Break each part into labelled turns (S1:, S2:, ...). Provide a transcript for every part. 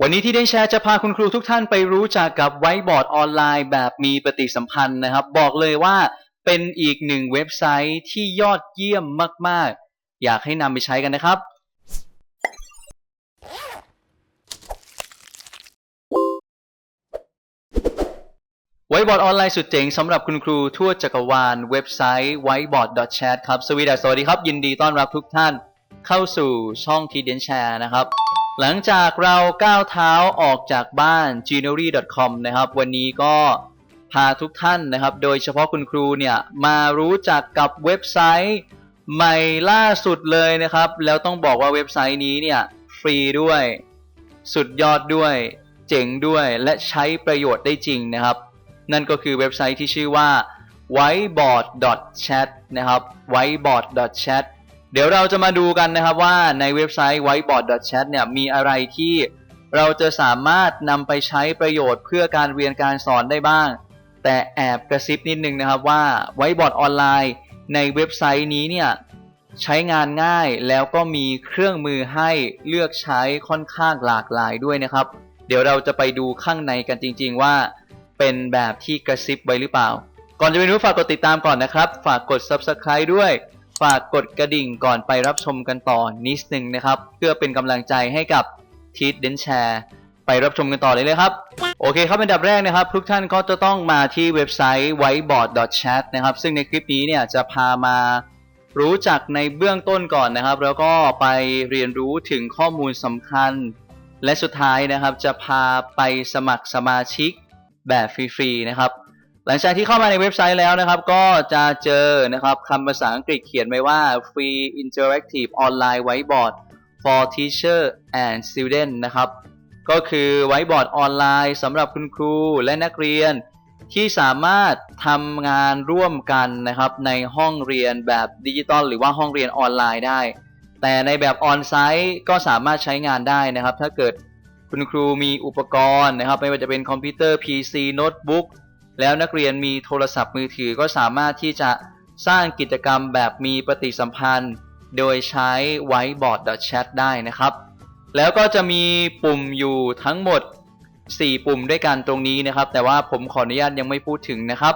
S1: วันนี้ที่ได้แชร์จะพาคุณครูทุกท่านไปรู้จักกับไวท์บอร์ดออนไลน์แบบมีปฏิสัมพันธ์นะครับ บอกเลยว่าเป็นอีกหนึ่งเว็บไซต์ที่ยอดเยี่ยมมาก ๆ อยากให้นำไปใช้กันนะครับ ไวท์บอร์ดออนไลน์สุดเจ๋งสำหรับคุณครูทั่วจักรวาลเว็บไซต์ whiteboard.chat ครับสวีดสสวัสดีครับ ยินดีต้อนรับทุกท่านเข้าสู่ช่องทีเดนแชร์นะครับ หลังจากเราก้าวเท้าออกจากบ้าน g n e r y c o m นะครับ วันนี้ก็พาทุกท่านนะครับ โดยเฉพาะคุณครูเนี่ยมารู้จักกับเว็บไซต์ใหม่ล่าสุดเลยนะครับ แล้วต้องบอกว่าเว็บไซต์นี้เนี่ยฟรีด้วย สุดยอดด้วย เจ๋งด้วยและใช้ประโยชน์ได้จริงนะครับ นั่นก็คือเว็บไซต์ที่ชื่อว่า whiteboard.chat นะครับ whiteboard.chat เดี๋ยวเราจะมาดูกันนะครับว่าในเว็บไซต์ whiteboard.chat เนี่ยมีอะไรที่เราจะสามารถนำไปใช้ประโยชน์เพื่อการเรียนการสอนได้บ้าง แต่แอบกระซิบนิดนึงนะครับว่า whiteboard ออนไลน์ในเว็บไซต์นี้เนี่ยใช้งานง่ายแล้วก็มีเครื่องมือให้เลือกใช้ค่อนข้างหลากหลายด้วยนะครับ เดี๋ยวเราจะไปดูข้างในกันจริง ๆ ว่า เป็นแบบที่กระซิบไว้หรือเปล่า ก่อนจะไปดูฝากกดติดตามก่อนนะครับ ฝากกด subscribe ด้วย ฝากกดกระดิ่งก่อนไปรับชมกันต่อนิดนึงนะครับ เพื่อเป็นกำลังใจให้กับทีดเดนแชร์ไปรับชมกันต่อเลยเลยครับ โอเคครับเป็นดับแรกนะครับ ทุกท่านก็จะต้องมาที่เว็บไซต์ whiteboard.chat นะครับ ซึ่งในคลิปนี้เนี่ยจะพามารู้จักในเบื้องต้นก่อนนะครับ แล้วก็ไปเรียนรู้ถึงข้อมูลสำคัญ และสุดท้ายนะครับจะพาไปสมัครสมาชิกแบบฟรีๆนะครับ หลังจากที่เข้ามาในเว็บไซต์แล้วนะครับ ก็จะเจอนะครับคำภาษาอังกฤษเขียนไว้ว่า Free Interactive Online Whiteboard for Teacher and Student นะครับ ก็คือไวท์บอร์ดออนไลน์สำหรับคุณครูและนักเรียน ที่สามารถทำงานร่วมกันนะครับในห้องเรียนแบบดิจิตอลหรือว่าห้องเรียนออนไลน์ได้ แต่ในแบบออนไซต์ก็สามารถใช้งานได้นะครับ ถ้าเกิดคุณครูมีอุปกรณ์นะครับ ไม่ว่าจะเป็นคอมพิวเตอร์ PC โน้ตบุ๊ก แล้วนักเรียนมีโทรศัพท์มือถือก็สามารถที่จะสร้างกิจกรรมแบบมีปฏิสัมพันธ์ โดยใช้ whiteboard.chat ได้นะครับ แล้วก็จะมีปุ่มอยู่ทั้งหมด 4 ปุ่มด้วยกันตรงนี้นะครับ แต่ว่าผมขออนุญาตยังไม่พูดถึงนะครับ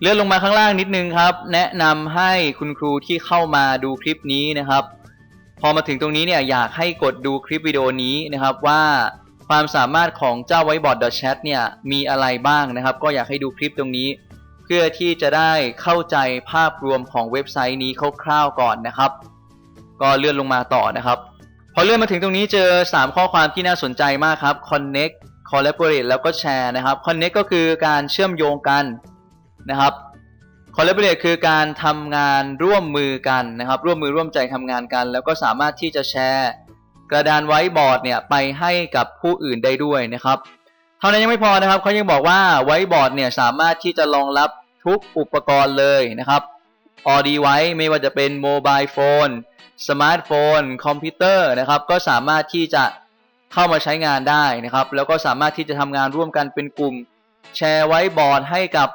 S1: เลื่อนลงมาข้างล่างนิดนึงครับ แนะนำให้คุณครูที่เข้ามาดูคลิปนี้นะครับ พอมาถึงตรงนี้เนี่ยอยากให้กดดูคลิปวิดีโอนี้นะครับว่า ความสามารถของเจ้า whiteboard.chat เนี่ยมีอะไรบ้างนะครับ ก็อยากให้ดูคลิปตรงนี้ เพื่อที่จะได้เข้าใจภาพรวมของเว็บไซต์นี้คร่าวๆก่อนนะครับ ก็เลื่อนลงมาต่อนะครับ พอเลื่อนมาถึงตรงนี้เจอ 3 ข้อความที่น่าสนใจมากครับ connect collaborate แล้วก็ share นะครับ connect ก็คือการเชื่อมโยงกันนะครับ collaborate คือการทำงานร่วมมือกันนะครับ ร่วมมือร่วมใจทำงานกัน แล้วก็สามารถที่จะแชร์ กระดานไว้บอร์ดเนี่ยไปให้กับผู้อื่นได้ด้วยนะครับ เท่านั้นยังไม่พอนะครับเขายังบอกว่าไว้บอร์ดเนี่ยสามารถที่จะรองรับทุกอุปกรณ์เลยนะครับออดีไว้ไม่ว่าจะเป็นโมบายโฟนสมาร์ทโฟนคอมพิวเตอร์นะครับก็สามารถที่จะเข้ามาใช้งานได้นะครับ แล้วก็สามารถที่จะทำงานร่วมกันเป็นกลุ่ม แชร์ไว้บอร์ดให้กับ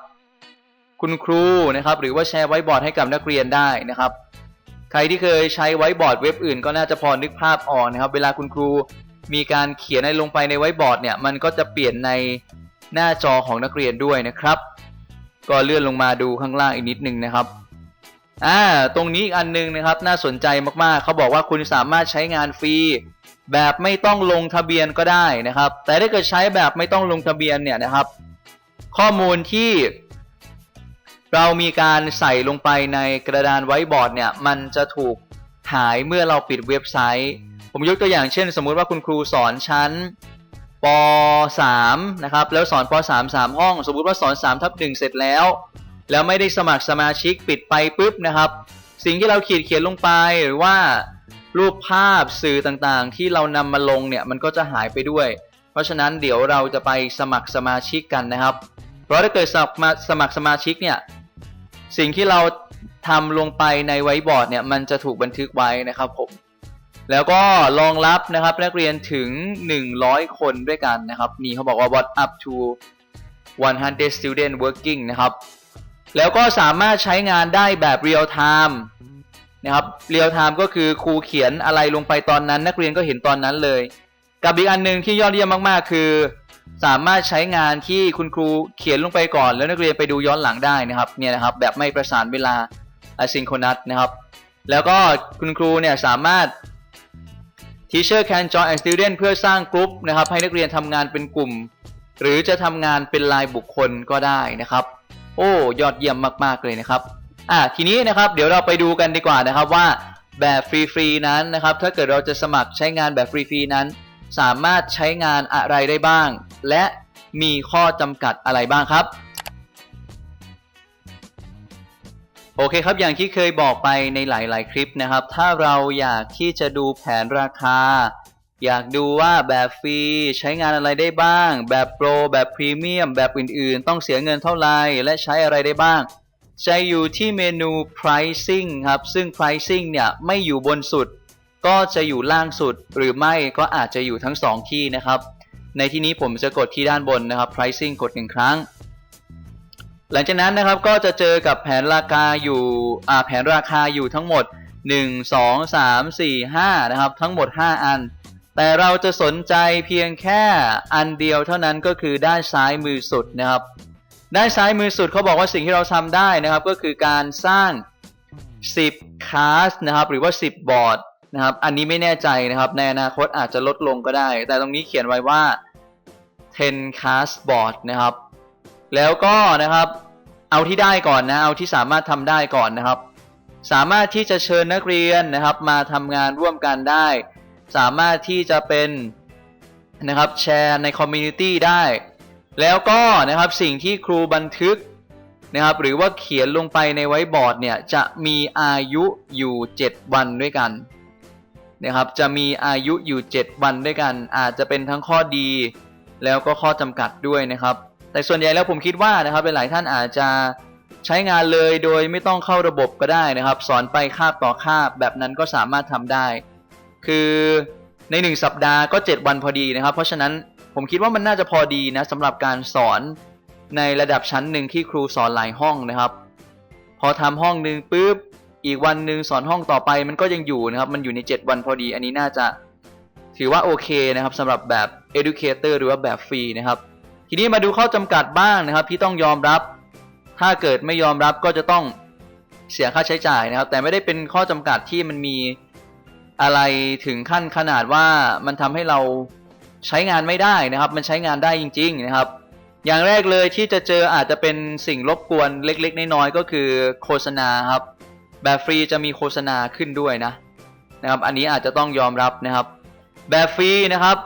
S1: คุณครูนะครับ หรือว่าแชร์ไว้บอร์ดให้กับนักเรียนได้นะครับ ใครที่เคยใช้ไว้บอร์ดเว็บอื่นก็น่าจะพอนึกภาพออกนะครับ เวลาคุณครูมีการเขียนอะไรลงไปในไว้บอร์ดเนี่ย มันก็จะเปลี่ยนในหน้าจอของนักเรียนด้วยนะครับ ก็เลื่อนลงมาดูข้างล่างอีกนิดนึงนะครับอ่าตรงนี้อีกอันนึงนะครับ น่าสนใจมากๆ เขาบอกว่าคุณสามารถใช้งานฟรีแบบไม่ต้องลงทะเบียนก็ได้นะครับ แต่ถ้าเกิดใช้แบบไม่ต้องลงทะเบียนเนี่ยนะครับ ข้อมูลที่ เรามีการใส่ลงไปในกระดานไว้บอร์ดเนี่ยมันจะถูกหายเมื่อเราปิดเว็บไซต์ ผมยกตัวอย่างเช่น สมมุติว่าคุณครูสอนชั้นป .3 นะครับแล้วสอนป .3 3 ห้อง สมมุติว่าสอน3ทับ1เสร็จแล้ว แล้วไม่ได้สมัครสมาชิกปิดไปปุ๊บนะครับ สิ่งที่เราขีดเขียนลงไปหรือว่ารูปภาพสื่อต่างๆ ที่เรานำมาลงเนี่ยมันก็จะหายไปด้วย เพราะฉะนั้นเดี๋ยวเราจะไปสมัครสมาชิกกันนะครับ เพราะถ้าเกิดสมัครสมัครสมาชิกเนี่ย สิ่งที่เราทำลงไปในไว้บอร์ดเนี่ยมันจะถูกบันทึกไว้นะครับผมแล้วก็รองรับนะครับนักเรียนถึง 100 คนด้วยกันนะครับนี่เขาบอกว่า what up to 100 student working นะครับ แล้วก็สามารถใช้งานได้แบบ real time นะครับ real time ก็คือครูเขียนอะไรลงไปตอนนั้น นักเรียนก็เห็นตอนนั้นเลย กับอีกอันหนึ่งที่ยอดเยี่ยมมาก ๆ คือ สามารถใช้งานที่คุณครูเขียนลงไปก่อน แล้วนักเรียนไปดูย้อนหลังได้นะครับเนี่ยนะครับแบบไม่ประสานเวลา asynchronous นะครับ แล้วก็คุณครูเนี่ยสามารถ Teacher can join a student เพื่อสร้างกลุ่มนะครับ ให้นักเรียนทำงานเป็นกลุ่ม หรือจะทำงานเป็นรายบุคคลก็ได้นะครับ โอ้ยอดเยี่ยมมาก ๆ เลยนะครับอะทีนี้นะครับเดี๋ยวเราไปดูกันดีกว่านะครับว่าแบบฟรีๆนั้นนะครับ ถ้าเกิดเราจะสมัครใช้งานแบบฟรีๆนั้น สามารถใช้งานอะไรได้บ้าง และมีข้อจำกัดอะไรบ้างครับ โอเคครับอย่างที่เคยบอกไปในหลาย ๆ คลิปนะครับ ถ้าเราอยากที่จะดูแผนราคา อยากดูว่าแบบฟรีใช้งานอะไรได้บ้าง แบบโปร แบบพรีเมียม แบบอื่น ๆ ต้องเสียเงินเท่าไหร่และใช้อะไรได้บ้างจะอยู่ที่เมนู pricing ครับ ซึ่ง pricing เนี่ย ไม่อยู่บนสุด ก็จะอยู่ล่างสุดหรือไม่ก็อาจจะอยู่ทั้งสองที่นะครับ ในที่นี้ผมจะกดที่ด้านบนนะครับ pricing กดหนึ่งครั้ง หลังจากนั้นนะครับก็จะเจอกับแผนราคาอยู่อ่าแผนราคาอยู่ทั้งหมด 1 2 3 4 5 นะครับ ทั้งหมด 5 อัน แต่เราจะสนใจเพียงแค่อันเดียวเท่านั้นก็คือด้านซ้ายมือสุดนะครับ ด้านซ้ายมือสุดเขาบอกว่าสิ่งที่เราทำได้นะครับ ก็คือการสร้าง 10 คลาสนะครับ หรือว่า 10 บอร์ด นะครับ อันนี้ไม่แน่ใจนะครับ ในอนาคตอาจจะลดลงก็ได้ แต่ตรงนี้เขียนไว้ว่า 10 class board นะครับ แล้วก็นะครับ เอาที่ได้ก่อนนะ เอาที่สามารถทำได้ก่อนนะครับ สามารถที่จะเชิญนักเรียนนะครับ มาทำงานร่วมกันได้ สามารถที่จะเป็นนะครับแชร์ในคอมมูนิตี้ได้ แล้วก็นะครับสิ่งที่ครูบันทึกนะครับหรือว่าเขียนลงไปในไว้บอร์ดเนี่ยจะมีอายุอยู่ 7 วันด้วยกัน นะครับจะมีอายุอยู่ 7 วันด้วยกัน อาจจะเป็นทั้งข้อดี แล้วก็ข้อจำกัดด้วยนะครับ แต่ส่วนใหญ่แล้วผมคิดว่านะครับหลายท่านอาจจะใช้งานเลยโดยไม่ต้องเข้าระบบก็ได้นะครับ สอนไปคาบต่อคาบแบบนั้นก็สามารถทำได้ คือใน 1 สัปดาห์ก็ 7 วันพอดีนะครับ เพราะฉะนั้นผมคิดว่ามันน่าจะพอดีนะสำหรับการสอนในระดับชั้นหนึ่งที่ครูสอนหลายห้องนะครับ พอทำห้องหนึ่งปุ๊บ อีกวันหนึ่งสอนห้องต่อไปมันก็ยังอยู่นะครับ มันอยู่ใน 7 วันพอดี อันนี้น่าจะถือว่าโอเคนะครับสำหรับแบบ educator หรือว่าแบบฟรีนะครับ ทีนี้มาดูข้อจำกัดบ้างนะครับ ที่ต้องยอมรับ ถ้าเกิดไม่ยอมรับก็จะต้องเสียค่าใช้จ่ายนะครับ แต่ไม่ได้เป็นข้อจำกัดที่มันมีอะไรถึงขั้นขนาดว่ามันทำให้เราใช้งานไม่ได้นะครับ มันใช้งานได้จริง ๆ นะครับ อย่างแรกเลยที่จะเจออาจจะเป็นสิ่งรบกวนเล็ก ๆ น้อยๆก็คือโฆษณาครับ แบบฟรีจะมีโฆษณาขึ้นด้วยนะนะครับอันนี้อาจจะต้องยอมรับนะครับ แบบฟรีนะครับ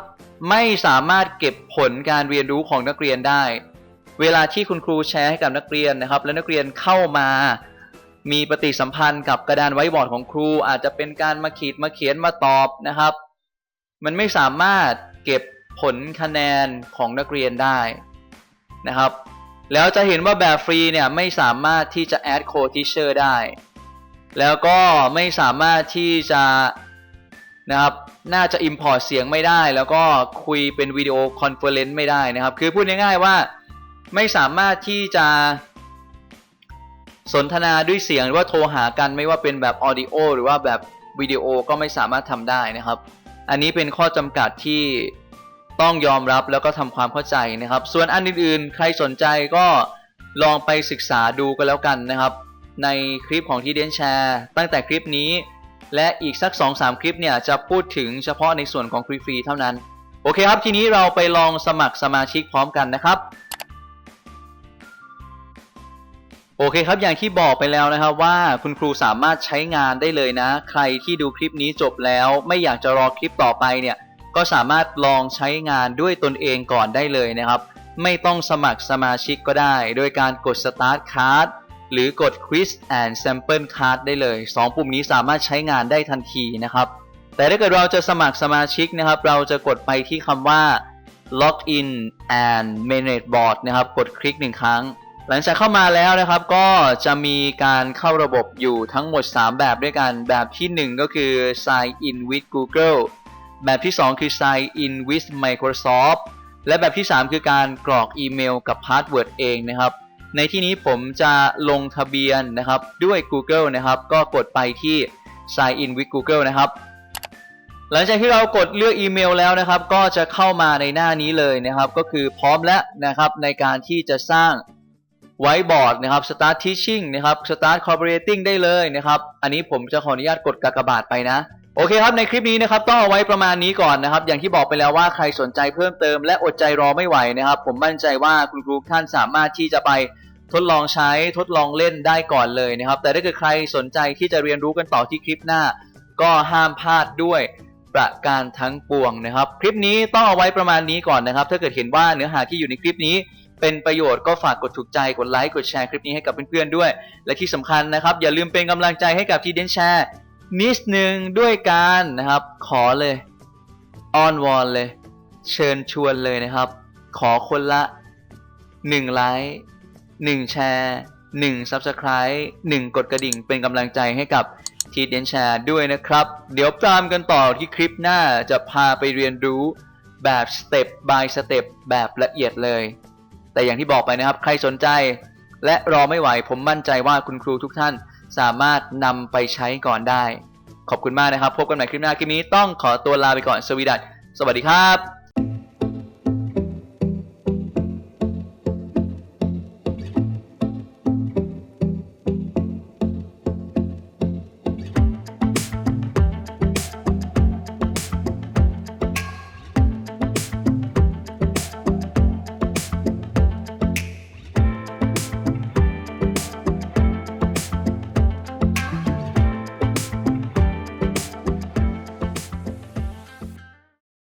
S1: ไม่สามารถเก็บผลการเรียนรู้ของนักเรียนได้ เวลาที่คุณครูแชร์ให้กับนักเรียนนะครับ แล้วนักเรียนเข้ามามีปฏิสัมพันธ์กับกระดานไว้บอร์ดของครู อาจจะเป็นการมาขีดมาเขียนมาตอบนะครับ มันไม่สามารถเก็บผลคะแนนของนักเรียนได้นะครับ แล้วจะเห็นว่าแบบฟรีเนี่ยไม่สามารถที่จะ add co teacher ได้ แล้วก็ไม่สามารถที่จะนะครับน่าจะ import เสียงไม่ได้ แล้วก็คุยเป็นวิดีโอคอนเฟอเรนซ์ไม่ได้นะครับ คือพูดง่ายๆว่าไม่สามารถที่จะสนทนาด้วยเสียงหรือว่าโทรหากันไม่ว่าเป็นแบบออดิโอหรือว่าแบบวิดีโอก็ไม่สามารถทำได้นะครับ อันนี้เป็นข้อจำกัดที่ต้องยอมรับแล้วก็ทำความเข้าใจนะครับ ส่วนอันอื่นๆ ใครสนใจก็ลองไปศึกษาดูกันแล้วกันนะครับ ในคลิปของที่เดนแชร์ตั้งแต่คลิปนี้ และอีกสัก 2-3 คลิปเนี่ยจะพูดถึงเฉพาะในส่วนของฟรีๆเท่านั้น โอเคครับ ทีนี้เราไปลองสมัครสมาชิกพร้อมกันนะครับ โอเคครับอย่างที่บอกไปแล้วนะครับว่าคุณครูสามารถใช้งานได้เลยนะ ใครที่ดูคลิปนี้จบแล้วไม่อยากจะรอคลิปต่อไปเนี่ยก็สามารถลองใช้งานด้วยตนเองก่อนได้เลยนะครับ ไม่ต้องสมัครสมาชิกก็ได้ โดยการกด Start Card หรือกด Quiz and Sample Card ได้เลย 2 ปุ่มนี้สามารถใช้งานได้ทันทีนะครับ แต่ถ้าเกิดเราจะสมัครสมาชิกนะครับ เราจะกดไปที่คำว่า Login and Manage Board นะครับ กดคลิกหนึ่งครั้ง หลังจากเข้ามาแล้วนะครับ ก็จะมีการเข้าระบบอยู่ทั้งหมด 3 แบบด้วยกัน แบบที่ 1 ก็คือ Sign in with Google แบบที่ 2 คือ Sign in with Microsoft และแบบที่ 3 คือการกรอกอีเมลกับพาสเวิร์ดเองนะครับ ในที่นี้ผมจะลงทะเบียนนะครับด้วย Google นะครับ ก็กดไปที่ Sign in with Google นะครับ หลังจากที่เรากดเลือกอีเมลแล้วนะครับ ก็จะเข้ามาในหน้านี้เลยนะครับ ก็คือพร้อมแล้วนะครับในการที่จะสร้างไวบอร์ดนะครับ start teaching นะครับ start collaborating ได้เลยนะครับ อันนี้ผมจะขออนุญาตกดกากบาทไปนะ โอเคครับในคลิปนี้นะครับต้องเอาไว้ประมาณนี้ก่อนนะครับ อย่างที่บอกไปแล้วว่าใครสนใจเพิ่มเติมและอดใจรอไม่ไหวนะครับ ผมมั่นใจว่าคุณครูท่านสามารถที่จะไปทดลองใช้ทดลองเล่นได้ก่อนเลยนะครับ แต่ถ้าเกิดใครสนใจที่จะเรียนรู้กันต่อที่คลิปหน้า ก็ห้ามพลาดด้วยประการทั้งปวงนะครับ คลิปนี้ต้องเอาไว้ประมาณนี้ก่อนนะครับ ถ้าเกิดเห็นว่าเนื้อหาที่อยู่ในคลิปนี้ เป็นประโยชน์ก็ฝากกดถูกใจกดไลค์กดแชร์คลิปนี้ให้กับเพื่อนๆด้วย และที่สำคัญนะครับอย่าลืมเป็นกำลังใจให้กับทีเดนแชร์ นิดนึงด้วยการนะครับ ขอเลยอ้อนวอนเลย เชิญชวนเลยนะครับ ขอคนละ 1 ไลค์1แชร์1 Subscribe 1 กดกระดิ่งเป็นกำลังใจให้กับทีเดนแชร์ด้วยนะครับ เดี๋ยวตามกันต่อที่คลิปหน้าจะพาไปเรียนรู้แบบสเต็ป by สเต็ปแบบละเอียดเลย แต่อย่างที่บอกไปนะครับ ใครสนใจ และรอไม่ไหวผมมั่นใจว่าคุณครูทุกท่าน สามารถนำไปใช้ก่อนได้ ขอบคุณมากนะครับ พบกันใหม่คลิปหน้าคลิปนี้ต้องขอตัวลาไปก่อนสวีดัสสวัสดีครับ